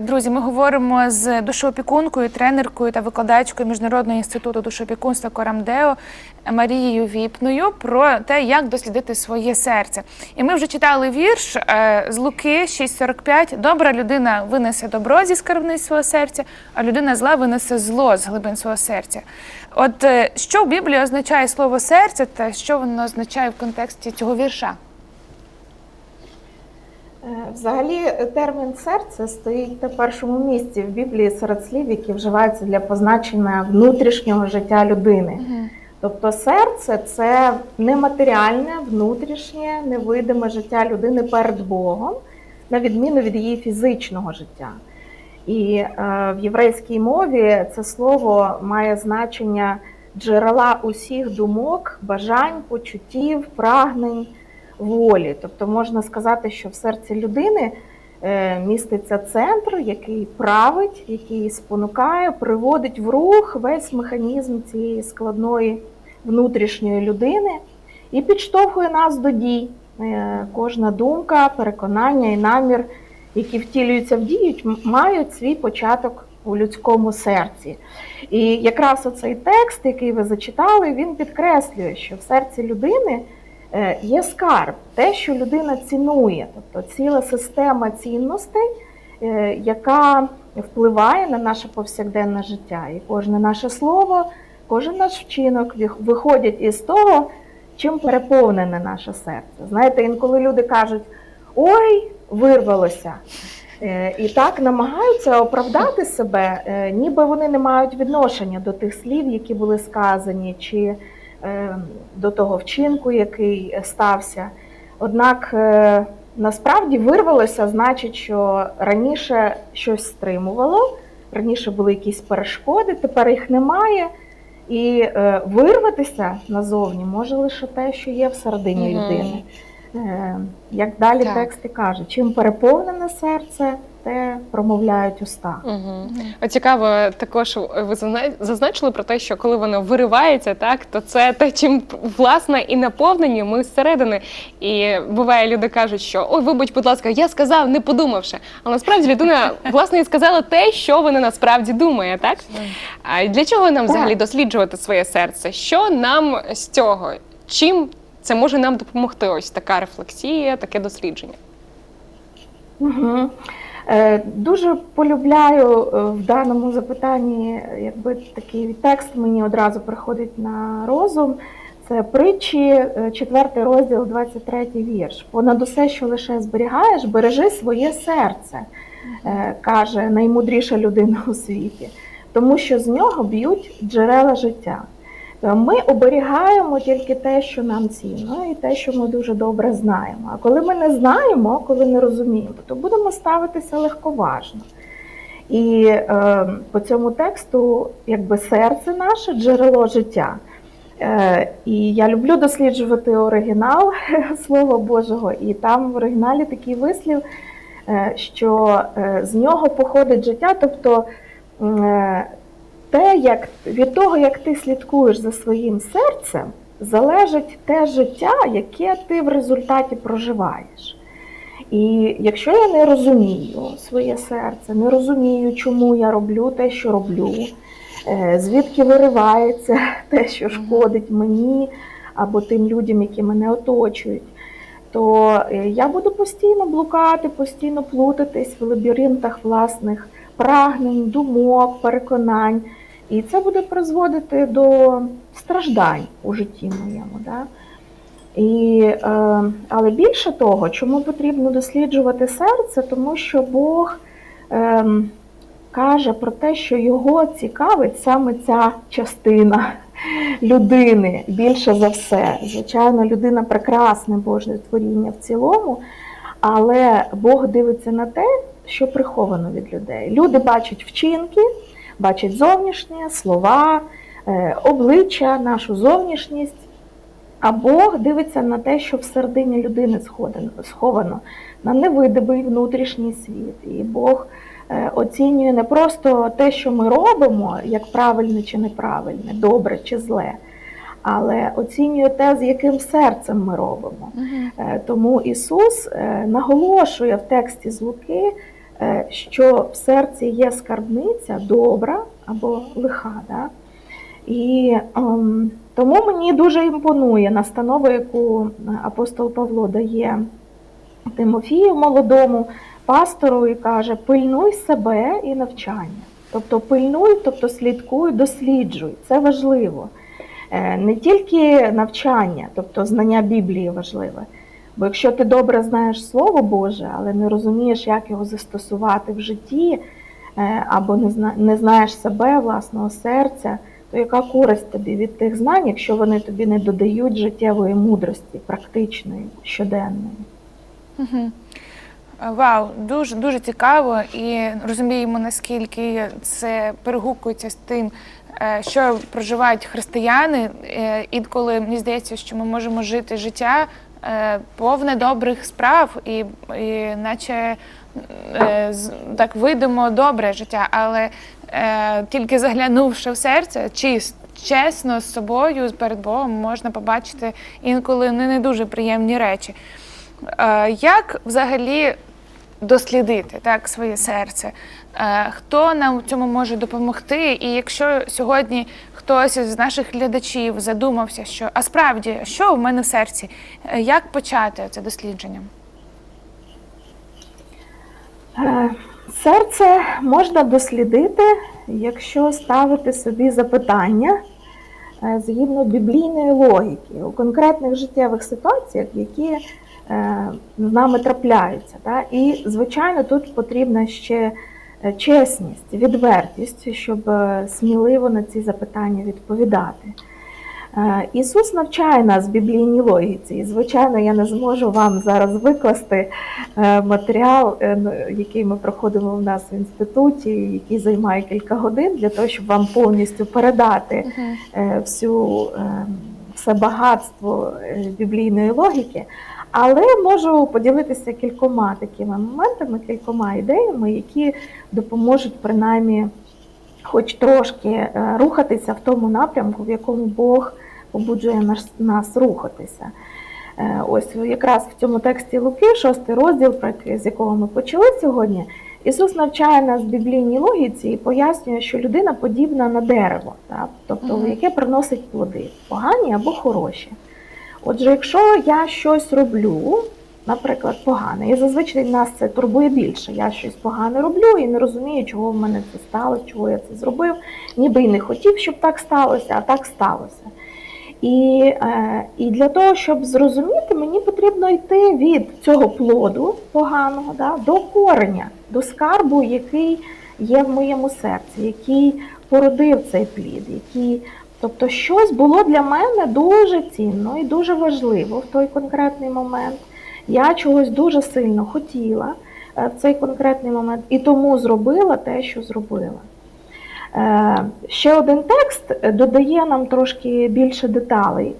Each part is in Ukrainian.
Друзі, ми говоримо з душоопікункою, тренеркою та викладачкою Міжнародного інституту душоопікунства Корамдео Марією Віпною про те, як дослідити своє серце. І ми вже читали вірш е, з Луки 6.45. Добра людина винесе добро зі скарбниць свого серця, а людина зла винесе зло з глибин свого серця. От е, що в Біблії означає слово серце та що воно означає в контексті цього вірша? Е, Взагалі, термін серце стоїть на першому місці в Біблії серед слів, які вживаються для позначення внутрішнього життя людини. Тобто, серце це нематеріальне, внутрішнє, невидиме життя людини перед Богом, на відміну від її фізичного життя. І е, в єврейській мові це слово має значення джерела усіх думок, бажань, почуттів, прагнень волі. Тобто можна сказати, що в серці людини е, міститься центр, який править, який спонукає, приводить в рух весь механізм цієї складної внутрішньої людини і підштовхує нас до дій. Е, Кожна думка, переконання і намір, які втілюються в дію, мають свій початок у людському серці. І якраз оцей текст, який ви зачитали, він підкреслює, що в серці людини є скарб, те, що людина цінує, тобто ціла система цінностей, е, яка впливає на наше повсякденне життя. І кожне наше слово, кожен наш вчинок виходять із того, чим переповнене наше серце. Знаєте, інколи люди кажуть: ой, вирвалося. Е, І так намагаються оправдати себе, е, ніби вони не мають відношення до тих слів, які були сказані, чи е, до того вчинку, який стався. Однак е, насправді вирвалося, значить, що раніше щось стримувало, раніше були якісь перешкоди, тепер їх немає. І е, вирватися назовні може лише те, що є всередині Мгм. людини. Е, як далі Так. текст і каже, чим переповнене серце, те промовляють уста. Угу. От цікаво, також ви зазначили про те, що коли воно виривається, так то це те, чим власне і наповнені ми зсередини. І буває, люди кажуть, що ой, вибач, будь ласка, я сказав, не подумавши. А насправді людина власне і сказала те, що вона насправді думає, так? А для чого нам взагалі досліджувати своє серце? Що нам з цього? Чим це може нам допомогти? Ось така рефлексія, таке дослідження. Угу. Е, дуже полюбляю е, в даному запитанні, е, якби такий текст мені одразу приходить на розум. Це притчі, е, четвертий розділ, 23 вірш. Понад усе, що лише зберігаєш, бережи своє серце, е, каже наймудріша людина у світі, тому що з нього б'ють джерела життя. Е, Ми оберігаємо тільки те, що нам цінно, і те, що ми дуже добре знаємо. А коли ми не знаємо, коли не розуміємо, то будемо ставитися легковажно. І е, по цьому тексту, якби серце наше джерело життя. Е, і я люблю досліджувати оригінал Слова Божого, і там в оригіналі такий вислів, е, що е, з нього походить життя, тобто е, те, як від того, як ти слідкуєш за своїм серцем, залежить те життя, яке ти в результаті проживаєш. І якщо я не розумію своє серце, не розумію, чому я роблю те, що роблю, е, звідки виривається те, що шкодить мені або тим людям, які мене оточують, то е, я буду постійно блукати, постійно плутатись в лабіринтах власних прагнень, думок, переконань. І це буде призводити до страждань у житті моєму. Да? І, е, але більше того, чому потрібно досліджувати серце, тому що Бог е, каже про те, що його цікавить саме ця частина людини більше за все. Звичайно, людина прекрасне Боже творіння в цілому, але Бог дивиться на те, що приховано від людей. Люди бачать вчинки, бачать зовнішнє, слова, е, обличчя, нашу зовнішність. А Бог дивиться на те, що всередині людини сховано, на невидимий внутрішній світ. І Бог е, оцінює не просто те, що ми робимо, як правильне чи неправильне, добре чи зле, але оцінює те, з яким серцем ми робимо. Е, Тому Ісус наголошує в тексті з Луки що в серці є скарбниця добра або лиха. Да? І ем, тому мені дуже імпонує настанова, яку апостол Павло дає Тимофію молодому пастору і каже: пильнуй себе і навчання. Тобто пильнуй, тобто слідкуй, досліджуй. Це важливо. Е, Не тільки навчання, тобто знання Біблії важливе. Бо якщо ти добре знаєш Слово Боже, але не розумієш, як його застосувати в житті, е, або не зна- не знаєш себе, власного серця, то яка користь тобі від тих знань, якщо вони тобі не додають життєвої мудрості, практичної, щоденної? Вау, дуже дуже цікаво і розуміємо, наскільки це перегукується з тим, е, що проживають християни. Е, Інколи мені здається, що ми можемо жити життя повне добрих справ, і, і наче е, так видимо добре життя, але е, тільки заглянувши в серце, чис- чесно з собою перед Богом можна побачити інколи не, не дуже приємні речі. Е, Як взагалі дослідити так своє серце? Е, Хто нам в цьому може допомогти? І якщо сьогодні хтось із наших глядачів задумався, що а справді що в мене в серці, Е, як почати це дослідження? Е, Серце можна дослідити, якщо ставити собі запитання е, згідно біблійної логіки у конкретних життєвих ситуаціях, які з нами трапляються. І, звичайно, тут потрібна ще чесність, відвертість, щоб е, сміливо на ці запитання відповідати. Е, Ісус навчає нас в біблійній логіці, і звичайно, я не зможу вам зараз викласти е, матеріал, е, який ми проходимо в нас в інституті, який займає кілька годин, для того, щоб вам повністю передати е, всю е, все багатство е, біблійної логіки. Але можу поділитися кількома такими моментами, кількома ідеями, які допоможуть принаймні хоч трошки е, рухатися в тому напрямку, в якому Бог побуджує нас, рухатися. Е, Ось якраз в цьому тексті Луки, шостий розділ, з якого ми почали сьогодні, Ісус навчає нас в біблійній логіці і пояснює, що людина подібна на дерево, так? тобто яке приносить плоди, погані або хороші. Отже, якщо я щось роблю, наприклад, погане, і зазвичай нас це турбує більше. Я щось погане роблю і не розумію, чого в мене це сталося, чого я це зробив, ніби й не хотів, щоб так сталося, а так сталося. І, е, і для того, щоб зрозуміти, мені потрібно йти від цього плоду поганого да, до кореня, до скарбу, який є в моєму серці, який породив цей плід, який, тобто щось було для мене дуже цінно і дуже важливо в той конкретний момент. Я чогось дуже сильно хотіла е, в цей конкретний момент і тому зробила те, що зробила. Е, Ще один текст е, додає нам трошки більше деталей.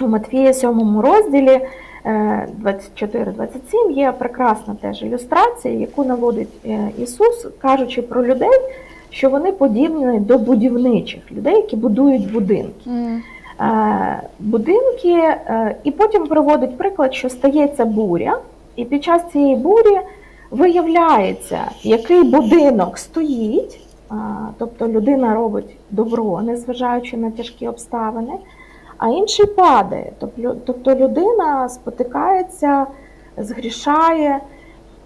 У Матвія 7 розділі е, 24-27 є прекрасна теж ілюстрація, яку наводить Ісус, кажучи про людей, що вони подібні до будівничих людей, які будують будинки. Е, Будинки, е, і потім приводить приклад, що стається буря, і під час цієї бурі виявляється, який будинок стоїть, тобто людина робить добро, незважаючи на тяжкі обставини, а інший падає. Тобто, тобто людина спотикається, згрішає.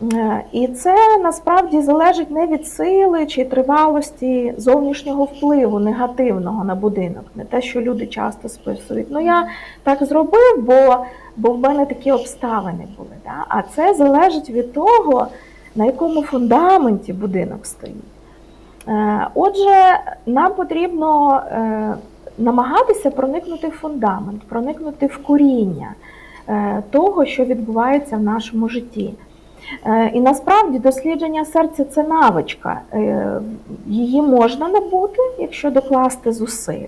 Е, І це насправді залежить не від сили чи тривалості зовнішнього впливу негативного на будинок, не те, що люди часто списують. Ну я так зробив, бо, бо в мене такі обставини були. Да? А це залежить від того, на якому фундаменті будинок стоїть. Е, Отже, нам потрібно е, намагатися проникнути в фундамент, проникнути в коріння того, що відбувається в нашому житті. Е, І насправді дослідження серця це навичка. Е, Її можна набути, якщо докласти зусиль.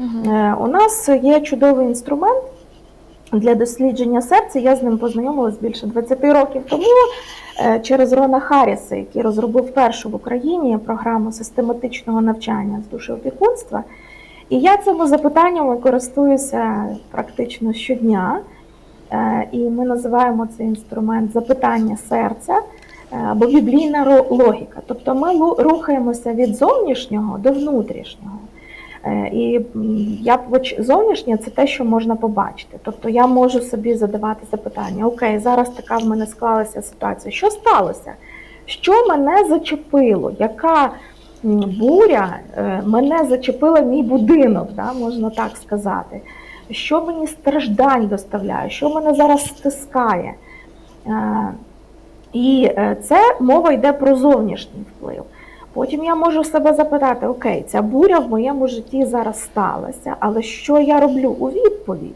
Е, У нас є чудовий інструмент для дослідження серця. Я з ним познайомилась більше 20 років тому через Рона Харріса, який розробив першу в Україні програму систематичного навчання з душеопікунства. І я цими запитаннями користуюся практично щодня. Е, І ми називаємо цей інструмент запитання серця. е, або біблійна логіка. Тобто ми рухаємося від зовнішнього до внутрішнього. Е, І я зовнішнє це те, що можна побачити. Тобто я можу собі задавати запитання: Окей, зараз така в мене склалася ситуація. Що сталося? Що мене зачепило? Яка буря мене зачепила мій будинок, да, можна так сказати? Що мені страждань доставляє, що мене зараз стискає? Е, І е, це мова йде про зовнішній вплив. Потім я можу себе запитати: окей, ця буря в моєму житті зараз сталася, але що я роблю у відповідь?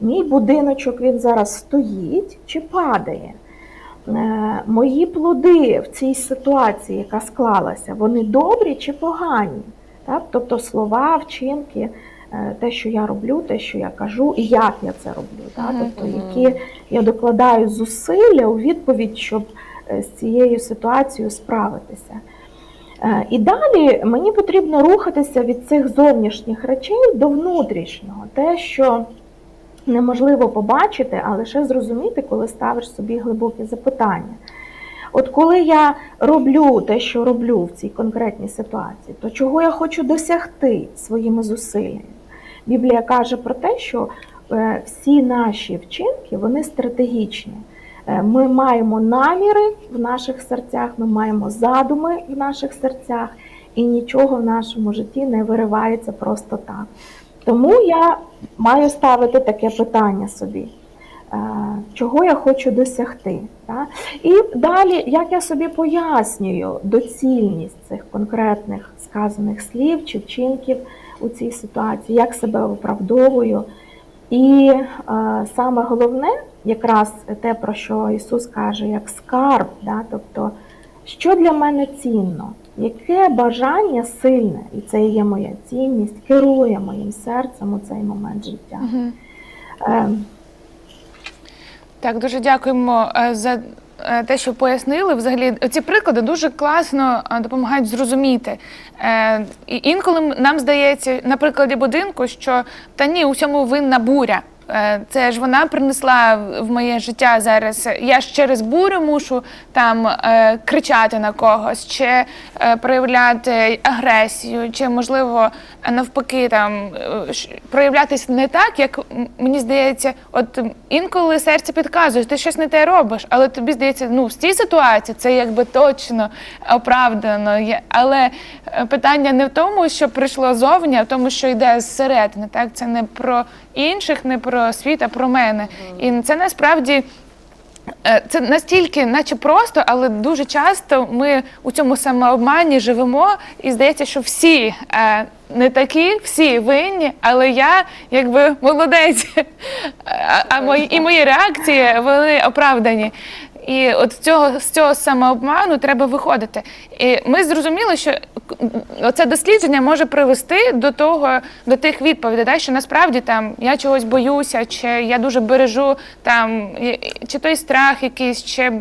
Мій будиночок він зараз стоїть чи падає? Е, Мої плоди в цій ситуації, яка склалася, вони добрі чи погані? Так? Тобто слова, вчинки, те, що я роблю, те, що я кажу, і як я це роблю. Так? Тобто, які я докладаю зусилля у відповідь, щоб е, з цією ситуацією справитися. Е, І далі мені потрібно рухатися від цих зовнішніх речей до внутрішнього, те, що неможливо побачити, а лише зрозуміти, коли ставиш собі глибокі запитання. От коли я роблю те, що роблю в цій конкретній ситуації, то чого я хочу досягти своїми зусиллями? Біблія каже про те, що е, всі наші вчинки вони стратегічні. Е, Ми маємо наміри в наших серцях, ми маємо задуми в наших серцях, і нічого в нашому житті не виривається просто так. Тому я маю ставити таке питання собі. е, Чого я хочу досягти? І далі, як я собі пояснюю доцільність цих конкретних сказаних слів чи вчинків у цій ситуації, як себе виправдовую. І е, саме головне, якраз те, про що Ісус каже, як скарб, да? тобто, що для мене цінно, яке бажання сильне, і це є моя цінність, керує моїм серцем у цей момент життя. Мгм. Е, Так, дуже дякуємо е, за те, що пояснили. Взагалі, ці приклади дуже класно е, допомагають зрозуміти. Е, І інколи нам здається на прикладі будинку, що та ні, у всьому винна буря. Е, Це ж вона принесла в- моє життя зараз. Я ж через бурю мушу там е, кричати на когось, чи е, проявляти агресію, чи можливо навпаки там проявлятись не так, як мені здається, от інколи серце підказує, ти щось не те робиш, але тобі здається, ну в цій ситуації це якби точно оправдано. Але питання не в тому, що прийшло зовні, а в тому, що йде зсередини. Так, це не про інших, не про світ, а про мене. І це насправді. Е, Це настільки, наче просто, але дуже часто ми у цьому самообмані живемо, і здається, що всі е, не такі, всі винні, але я якби молодець. А, а мої, і мої реакції вони оправдані. І от цього, з цього самообману треба виходити. І ми зрозуміли, що це дослідження може привести до того, до тих відповідей, да, що насправді там я чогось боюся, чи я дуже бережу там, чи той страх якийсь, чи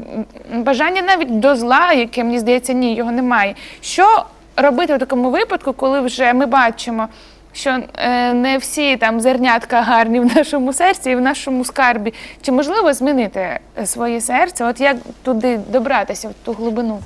бажання навіть до зла, яке мені здається, ні, його немає. Що робити в такому випадку, коли вже ми бачимо? Що е, не всі там зернятка гарні в нашому серці і в нашому скарбі. Чи можливо змінити е, своє серце? От як туди добратися, в ту глибину?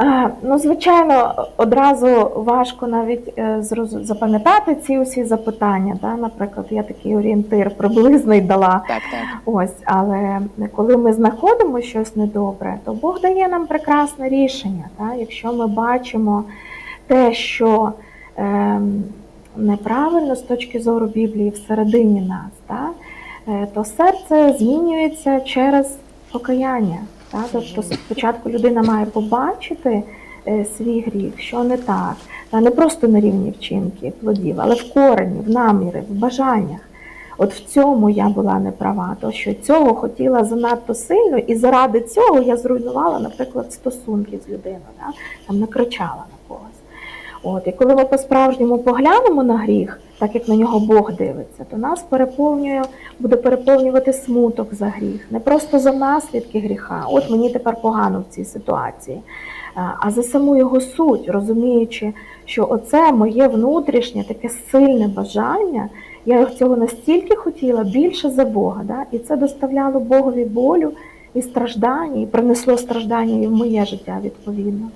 Е, Ну, звичайно, одразу важко навіть е, запам'ятати ці усі запитання. Да? Наприклад, я такий орієнтир приблизний дала. Так, так. Ось, але коли ми знаходимо щось недобре, то Бог дає нам прекрасне рішення. Да? Якщо ми бачимо те, що неправильно з точки зору Біблії всередині нас, е, то серце змінюється через покаяння. Тобто спочатку людина має побачити е, свій гріх, що не так, не просто на рівні вчинків, плодів, але в корені, в наміри, в бажаннях. От в цьому я була не права, то що цього хотіла занадто сильно, і заради цього я зруйнувала, наприклад, стосунки з людиною, да? там накричала. От, і коли ми по-справжньому поглянемо на гріх, так як на нього Бог дивиться, то нас переповнює, буде переповнювати смуток за гріх, не просто за наслідки гріха. От мені тепер погано в цій ситуації, а- за саму його суть, розуміючи, що оце моє внутрішнє таке сильне бажання. Я цього настільки хотіла більше за Бога, да? і це доставляло Богові болю і страждання, і принесло страждання і в моє життя відповідно.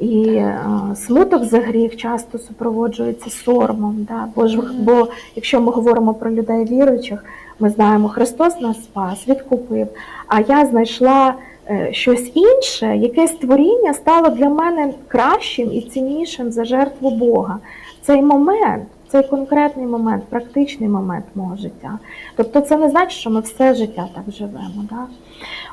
І е, смуток за гріх часто супроводжується соромом. Да? Бо, ж, бо якщо ми говоримо про людей віруючих, ми знаємо, Христос нас спас, відкупив. А я знайшла е, щось інше, якесь творіння стало для мене кращим і ціннішим за жертву Бога. Цей момент, цей конкретний момент, практичний момент мого життя. Тобто це не значить, що ми все життя так живемо. Да?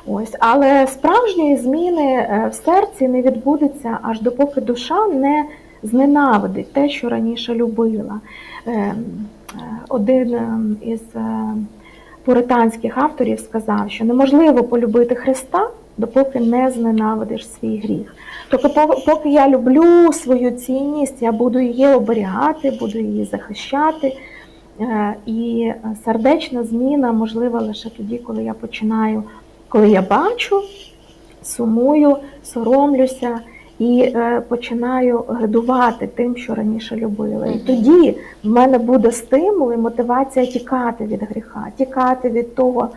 Ось, але справжньої зміни е, в серці не відбудеться аж допоки душа не зненавидить те, що раніше любила. Е, е, Один е, із пуританських авторів сказав, що неможливо полюбити Христа, допоки не зненавидиш свій гріх. Тобто, поки я люблю свою цінність, я буду її оберігати, буду її захищати. Е, І сердечна зміна можлива лише тоді, коли я починаю, коли я бачу, сумую, соромлюся і е, починаю гидувати тим, що раніше любила. І тоді в мене буде стимул і мотивація тікати від гріха, тікати від того.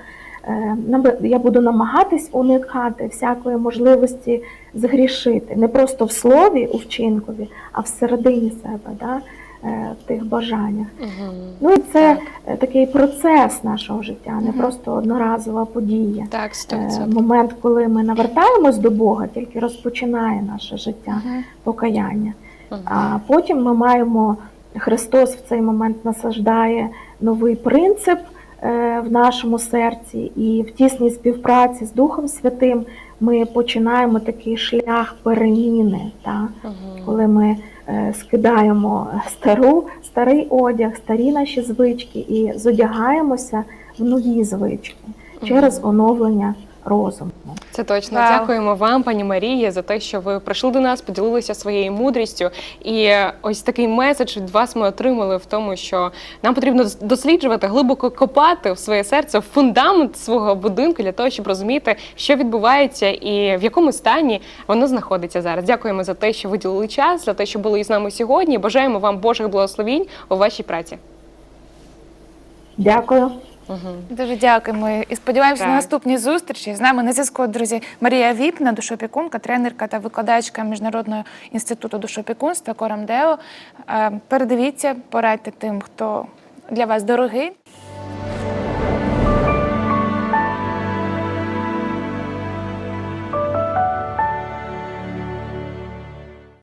Е, Я буду намагатись уникати всякої можливості згрішити, не просто в слові, у вчинкові, а всередині себе, да? е, в тих бажаннях. Мгм. Ну і це Так. е, такий процес нашого життя, не Мгм. просто одноразова подія. Так, 100%. Момент, коли ми навертаємось до Бога, тільки розпочинає наше життя Мгм. покаяння. Мгм. А потім ми маємо Христос в цей момент насаждає новий принцип в нашому серці, і в тісній співпраці з Духом Святим ми починаємо такий шлях переміни. Та? угу. коли ми е, скидаємо стару, старий одяг, старі наші звички і зодягаємося в нові звички через оновлення розуму. Це точно. Вау. Дякуємо вам, пані Марії, за те, що ви прийшли до нас, поділилися своєю мудрістю. І ось такий меседж від вас ми отримали в тому, що нам потрібно досліджувати, глибоко копати в своє серце, в фундамент свого будинку для того, щоб розуміти, що відбувається і в якому стані воно знаходиться зараз. Дякуємо за те, що виділили час, за те, що були із нами сьогодні. Бажаємо вам Божих благословінь у вашій праці. Дякую. Угу. Дуже дякуємо і сподіваємося Так. на наступні зустрічі. З нами на зв'язку, друзі, Марія Віпна, душопікунка, тренерка та викладачка Міжнародного інституту душопікунства Корамдео. Е, Передивіться, порадьте тим, хто для вас дорогий.